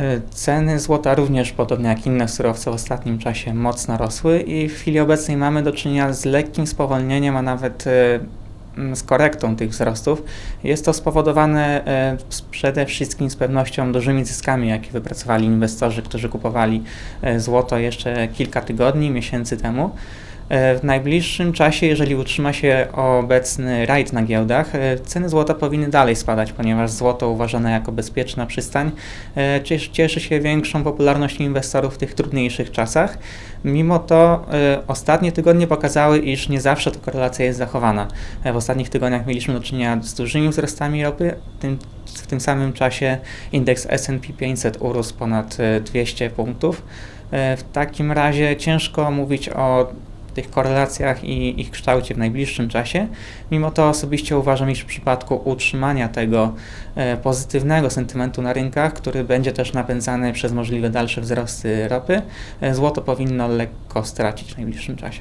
E, Ceny złota również, podobnie jak inne surowce, w ostatnim czasie mocno rosły i w chwili obecnej mamy do czynienia z lekkim spowolnieniem, a nawet e, z korektą tych wzrostów. Jest to spowodowane e, przede wszystkim z pewnością dużymi zyskami, jakie wypracowali inwestorzy, którzy kupowali e, złoto jeszcze kilka tygodni, miesięcy temu. E, W najbliższym czasie, jeżeli utrzyma się obecny rajd na giełdach, e, ceny złota powinny dalej spadać, ponieważ złoto uważane jako bezpieczna przystań cieszy, się większą popularnością inwestorów w tych trudniejszych czasach. Mimo to ostatnie tygodnie pokazały, iż nie zawsze ta korelacja jest zachowana. W ostatnich tygodniach mieliśmy do czynienia z dużymi wzrostami ropy, w tym samym czasie indeks S&P 500 urósł ponad e, 200 punktów. E, W takim razie ciężko mówić o tych korelacjach i ich kształcie w najbliższym czasie. Mimo to osobiście uważam, iż w przypadku utrzymania tego e, pozytywnego sentymentu na rynkach, który będzie też napędzany przez możliwe dalsze wzrosty ropy, e, złoto powinno lekko stracić w najbliższym czasie.